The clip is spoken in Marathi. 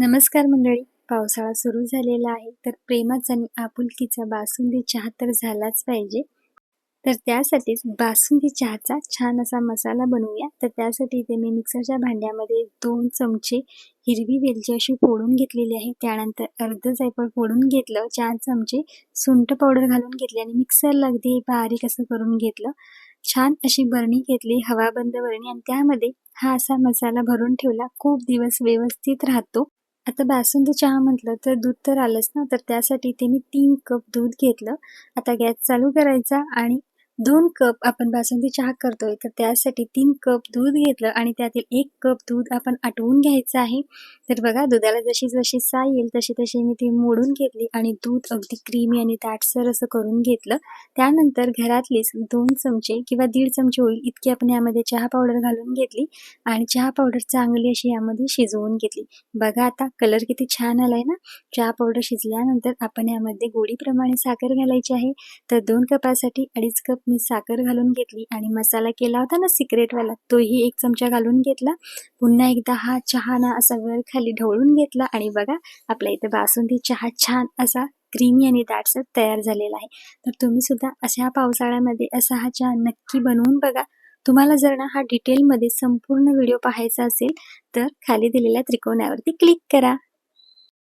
नमस्कार मंडळी पावसाळा सुरू झालेला आहे. तर प्रेमाचा आणि आपुलकीचा बासुंदी चहा तर झालाच पाहिजे. तर त्यासाठीच बासुंदी चहाचा छान असा मसाला बनवूया. तर त्यासाठी इथे मी मिक्सरच्या भांड्यामध्ये दोन चमचे हिरवी वेलची अशी फोडून घेतलेली आहे. त्यानंतर अर्ध जायफळ फोडून घेतलं चार चमचे सुंठ पावडर घालून घेतली आणि मिक्सरला अगदी बारीक असं करून घेतलं. छान अशी बरणी घेतली हवाबंद बरणी आणि त्यामध्ये हा असा मसाला भरून ठेवला. खूप दिवस व्यवस्थित राहतो. आता बासुंदी चहा म्हटलं तर दूध तर आलंच ना तर त्यासाठी ते मी तीन कप दूध घेतलं. आता गॅस चालू करायचा आणि दोन कप आपण बासुंदी चहा करतोय तर त्यासाठी तीन कप दूध घेतलं आणि त्यातील एक कप दूध आपण आटवून घ्यायचं आहे. तर बघा दुधाला जशी जशी साय येईल तशी तशी मी ती मोडून घेतली आणि दूध अगदी क्रीमी आणि दाटसर असं करून घेतलं. त्यानंतर घरातलीच दोन चमचे किंवा दीड चमचे होईल इतकी आपण यामध्ये चहा पावडर घालून घेतली आणि चहा पावडर चांगली अशी यामध्ये शिजवून घेतली. बघा आता कलर किती छान आलाय ना? चहा पावडर शिजल्यानंतर आपण यामध्ये गोडीप्रमाणे साखर घालायची आहे. तर दोन कपासाठी अडीच कप मी साखर घालून घेतली आणि मसाला केला होता ना सिक्रेटवाला तोही एक चमचा घालून घेतला. पुन्हा एकदा हा चहा ना असा वर खाली ढवळून घेतला आणि बघा आपल्या इथे बासुंदी चहा छान असा क्रीमी आणि दाटसर तयार झालेला आहे. तर तुम्ही सुद्धा अशा पावसाळ्यामध्ये असा हा चहा नक्की बनवून बघा. तुम्हाला जर ना हा डिटेलमध्ये संपूर्ण व्हिडिओ पाहायचा असेल तर खाली दिलेल्या त्रिकोणावरती क्लिक करा.